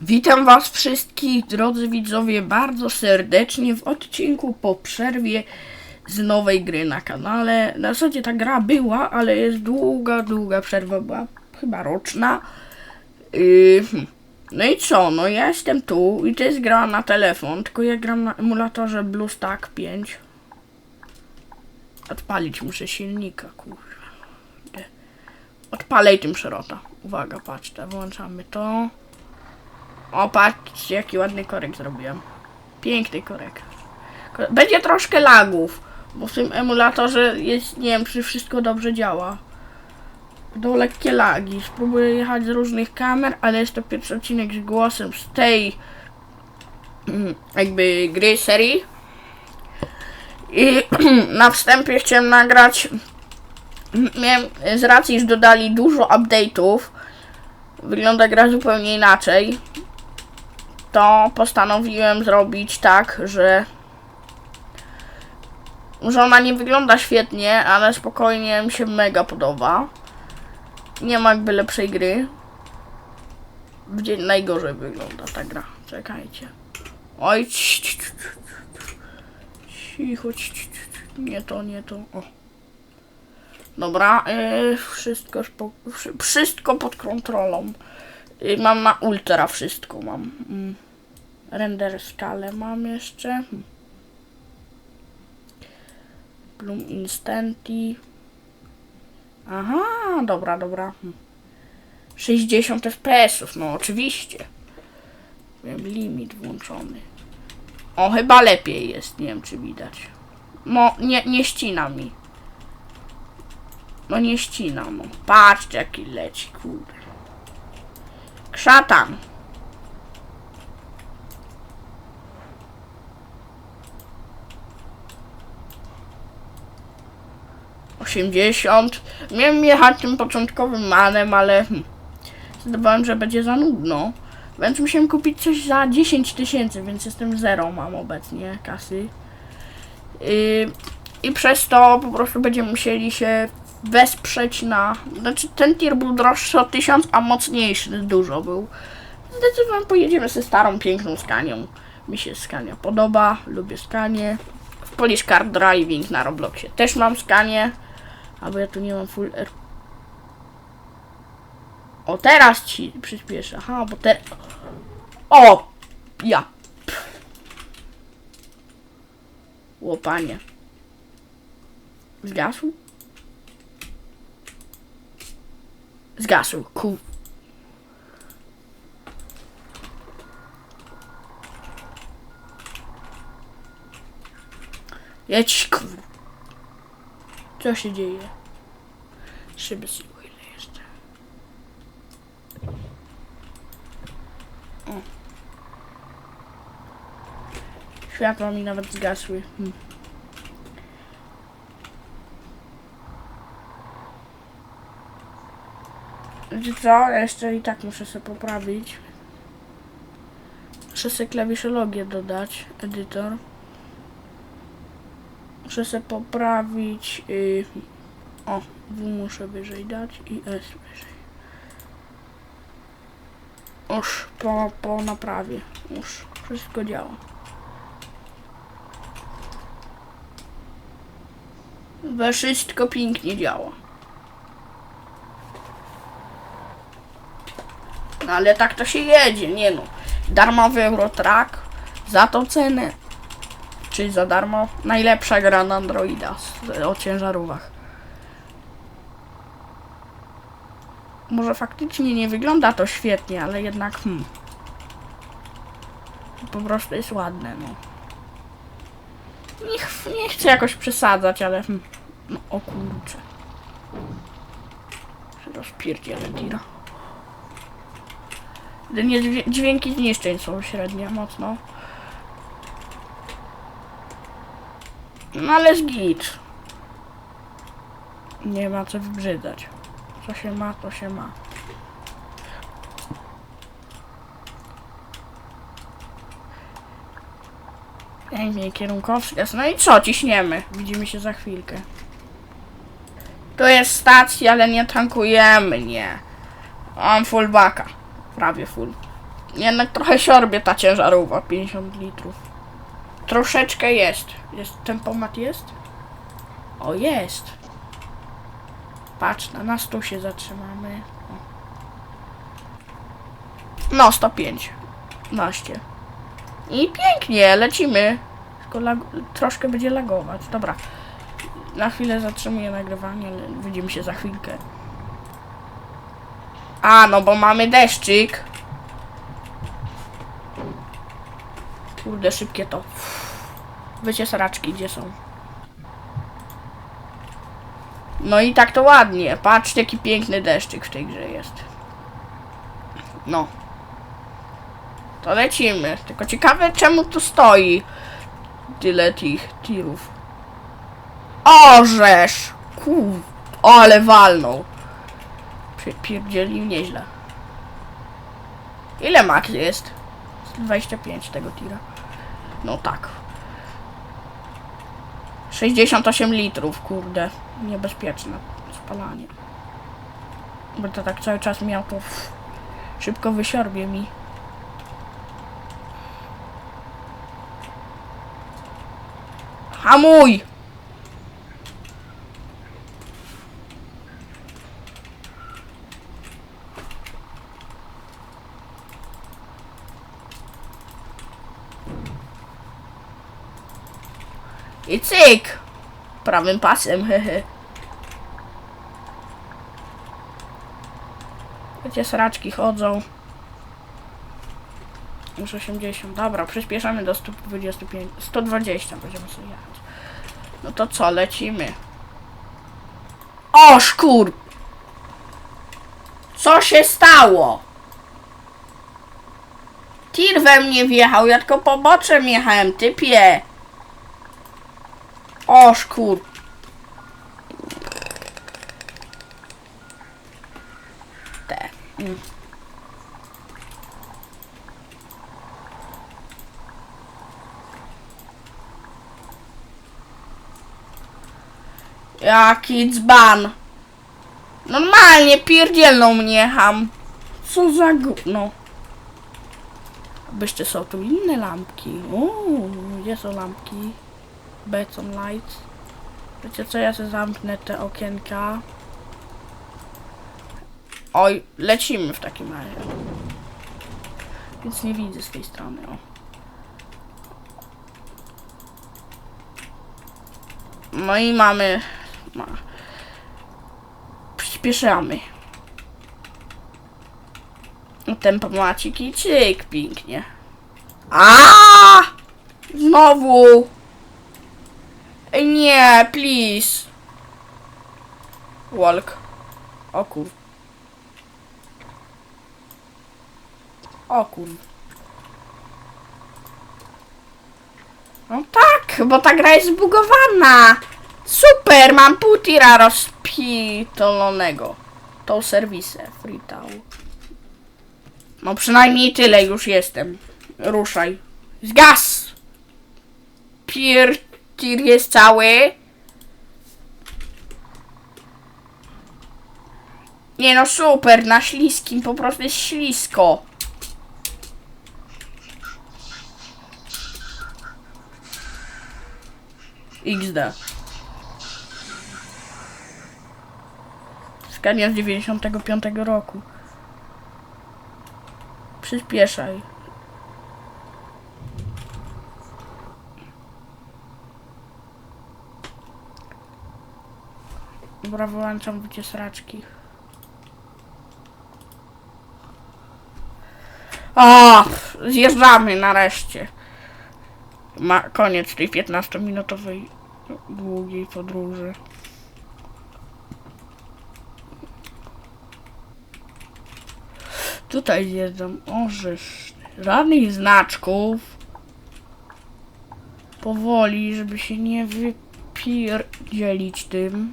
Witam Was wszystkich, drodzy widzowie, bardzo serdecznie w odcinku po przerwie z nowej gry na kanale. Na zasadzie ta gra była, ale jest długa, długa przerwa, była chyba roczna. Yy, hmm. no i co, no ja jestem tu i to jest gra na telefon, tylko ja gram na emulatorze BlueStack 5. Odpalić muszę silnika, kurwa. Odpalej tym szerota. Uwaga, patrzcie, włączamy to. O, patrzcie, jaki ładny korek zrobiłem. Piękny korek. Ko- Będzie troszkę lagów, bo w tym emulatorze jest, nie wiem, czy wszystko dobrze działa. Będą lekkie lagi. Spróbuję jechać z różnych kamer, ale jest to pierwszy odcinek z głosem z tej mm, jakby gry, serii. I na wstępie chciałem nagrać miałem, z racji, że dodali dużo update'ów wygląda gra zupełnie inaczej to postanowiłem zrobić tak, że że ona nie wygląda świetnie, ale spokojnie mi się mega podoba. Nie ma jakby lepszej gry. Gdzie najgorzej wygląda ta gra. Czekajcie. Oj, ci- ci- ci- ci- cicho, ci- ci- ci- ci. nie to, nie to. O. Dobra, yy, wszystko, wszystko pod kontrolą. Y, Mam na ultra wszystko mam. Mm. Render skalę mam jeszcze. Hmm. Bloom Instanti. Aha, dobra, dobra. Hmm. 60 FPS-ów, no oczywiście. Miałem limit włączony. O, chyba lepiej jest, nie wiem czy widać. No, nie, nie ścina mi. No nie ścina, no. Patrzcie jaki leci, kurde. Szatan. Osiemdziesiąt. Miałem jechać tym początkowym manem, ale hmm, zdawałem, że będzie za nudno. Więc musiałem kupić coś za 10 tysięcy, więc jestem zero mam obecnie kasy. I przez to po prostu będziemy musieli się wesprzeć na... Znaczy ten tir był droższy o 1000, a mocniejszy dużo był. Zdecydowanie pojedziemy ze starą, piękną skanią. Mi się skania podoba, lubię skanie. W Polish Car Driving na Robloxie też mam skanie. Albo ja tu nie mam full R. O, teraz ci przyspieszę. Aha, bo teraz... O! Ja. Łopanie. Zgasł? Zgasł. Ku... Jedź, kur... Co się dzieje? Szyby siły ile jeszcze. O. Światła mi nawet zgasły. Hmm. Co? Jeszcze i tak muszę sobie poprawić. Muszę sobie klawiszologię dodać, edytor. Muszę sobie poprawić. Yy, o, W muszę wyżej dać i S wyżej. Już po, po naprawie. Już wszystko działa. We wszystko pięknie działa. No ale tak to się jedzie, nie no. Darmowy Eurotrack za tą cenę. Czy za darmo? Najlepsza gra na Androida o ciężarówkach. Może faktycznie nie wygląda to świetnie, ale jednak hmm. Po prostu jest ładne, no. Nie, nie chcę jakoś przesadzać, ale hmm. No o kurczę. Rozpierdzielę tira. Dźwię- dźwięki zniszczeń są średnie, mocno. No ale z git. Nie ma co wybrzydzać. Co się ma, to się ma. Pięknie, kierunkowskaz. No i co, ciśniemy. Widzimy się za chwilkę. Tu jest stacja, ale nie tankujemy, nie. Mam full backa. Prawie full. Jednak trochę siorbie ta ciężarówka, 50 litrów. Troszeczkę jest. Jest, tempomat jest? O, jest. Patrz, na, na 100 się zatrzymamy. No, 105. 12. I pięknie, lecimy. Tylko lag- troszkę będzie lagować. Dobra. Na chwilę zatrzymuję nagrywanie, ale widzimy się za chwilkę. A, no bo mamy deszczyk. Kurde, szybkie to. Wycie sraczki, gdzie są? No i tak to ładnie. Patrzcie, jaki piękny deszczyk w tej grze jest. No. To lecimy. Tylko ciekawe, czemu tu stoi tyle tych tirów. Orzesz! Kur... Ale walnął. Pierdzielił nieźle. Ile max jest? 25 tego tira. No tak. 68 litrów, kurde. Niebezpieczne spalanie. Bo to tak cały czas miał to szybko wysiorbie mi. Hamuj! I cyk! Prawym pasem, hehe. Gdzie sraczki chodzą? Już 80. Dobra, przyspieszamy do 125. 120 będziemy sobie jechać. No to co, lecimy. O szkur! Co się stało? Tir we mnie wjechał, ja tylko poboczem jechałem, typie. O szkur. Te. Mm. Jaki dzban. Normalnie pierdzielną mnie ham. Co za gówno. Byście są tu inne lampki. Uuu, gdzie są lampki? Beton lights. Wiecie co, ja sobie zamknę te okienka. Oj, lecimy w takim razie. Więc nie widzę z tej strony, o. No i mamy... Ma. Przyspieszamy. Tempomacik i cyk, pięknie. A! Znowu! Nie, please. Walk. O kur... O kur... No tak, bo ta gra jest zbugowana. Super, mam pół tira rozpitolonego. Tą serwisę, free town. No przynajmniej tyle już jestem. Ruszaj. Zgas! Pier... Tir jest cały. Nie no super, na śliskim po prostu jest ślisko. XD. Skania z 95 roku. Przyspieszaj. Dobra, wyłączam wycie sraczki. O! Zjeżdżamy nareszcie. Ma koniec tej 15-minutowej długiej podróży. Tutaj zjeżdżam. O, żeż. Żadnych znaczków. Powoli, żeby się nie wypierdzielić tym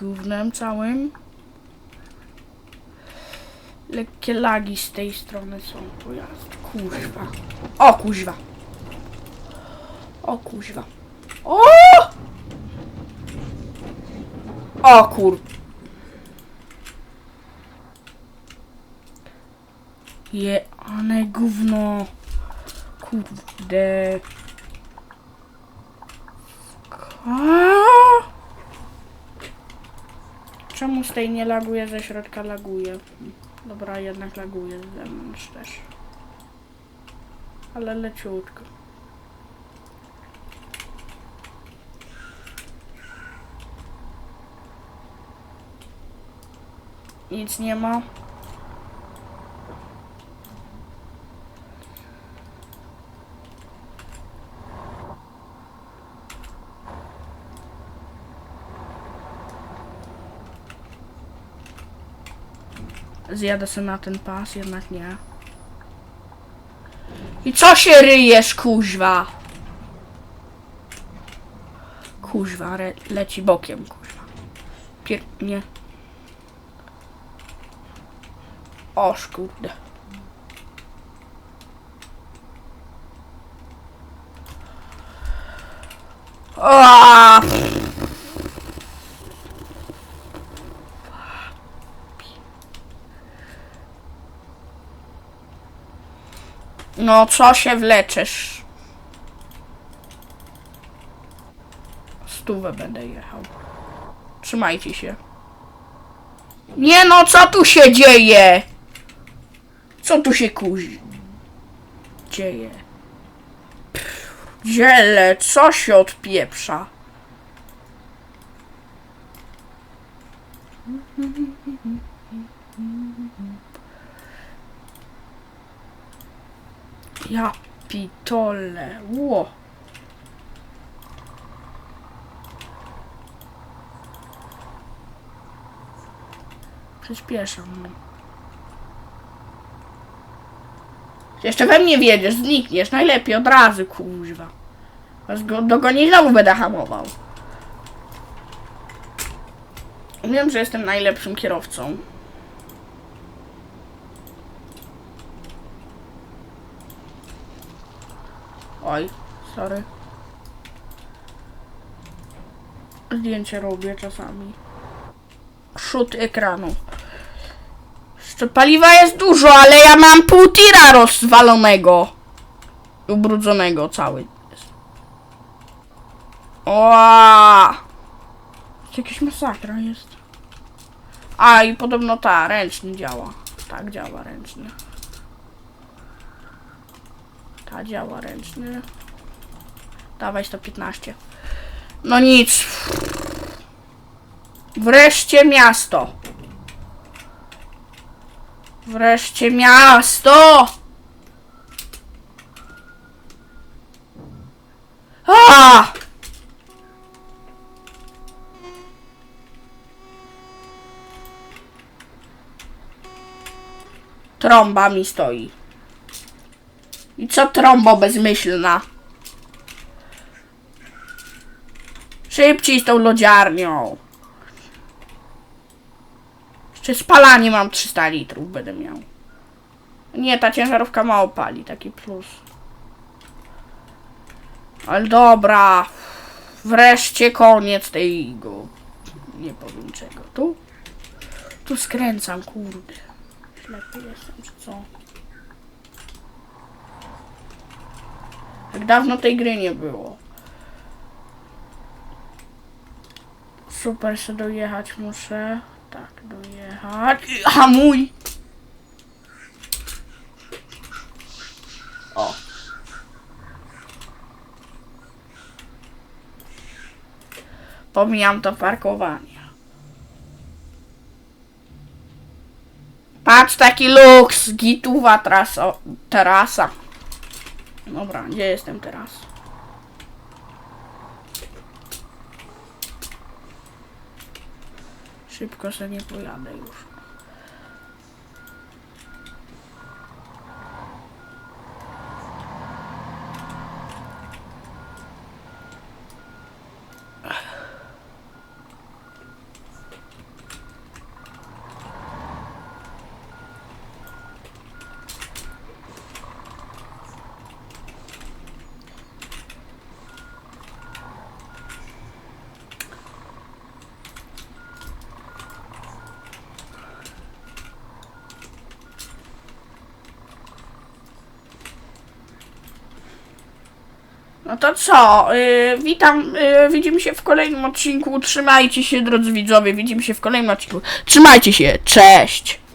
gównem całym. Lekkie lagi z tej strony są pojazd. Kuźwa. O kuźwa. O kuźwa. O! O kur... Je, one gówno. Kurde. Ka- Czemu z tej nie laguje, ze środka laguje? Dobra, jednak laguje z zewnątrz też. Ale leciutko. Nic nie ma. Zjadę sobie na ten pas, jednak nie. I co się ryjesz, kuźwa? Kuźwa, leci bokiem, kuźwa. Pier... nie. Oż, kurde. Aaaa! No, co się wleczysz? Stówę będę jechał. Trzymajcie się. Nie no, co tu się dzieje? Co tu się kuzi? Dzieje. Dziele, co się odpieprza? Ja pitole, ło. Przyspieszam. Jeszcze we mnie wiedziesz, znikniesz, najlepiej od razu, kuźwa. Dogonić znowu będę hamował. Wiem, że jestem najlepszym kierowcą. Oj, sorry. Zdjęcie robię czasami. Szut ekranu. Jeszcze paliwa jest dużo, ale ja mam pół tira rozwalonego. Ubrudzonego cały. Oa! Jakaś masakra jest. A i podobno ta, ręczny działa. Tak działa ręczny. Ta działa ręczny. Dawaj 115. No nic. Wreszcie miasto. Wreszcie miasto! A! Trąba mi stoi. I co trąbo bezmyślna? Szybciej z tą lodziarnią. Jeszcze spalanie mam 300 litrów będę miał. Nie, ta ciężarówka mało pali, taki plus. Ale dobra. Wreszcie koniec tego. Nie powiem czego. Tu? Tu skręcam, kurde. Ślepy jestem, czy co? Jak dawno tej gry nie było. Super, się dojechać muszę. Tak, dojechać. Hamuj! O. Pomijam to parkowanie. Patrz, taki luks, gituwa trasa, terasa. Dobra, gdzie jestem teraz? Szybko sobie pojadę już. No to co? Yy, witam, yy, widzimy się w kolejnym odcinku. Trzymajcie się, drodzy widzowie. Widzimy się w kolejnym odcinku. Trzymajcie się, cześć!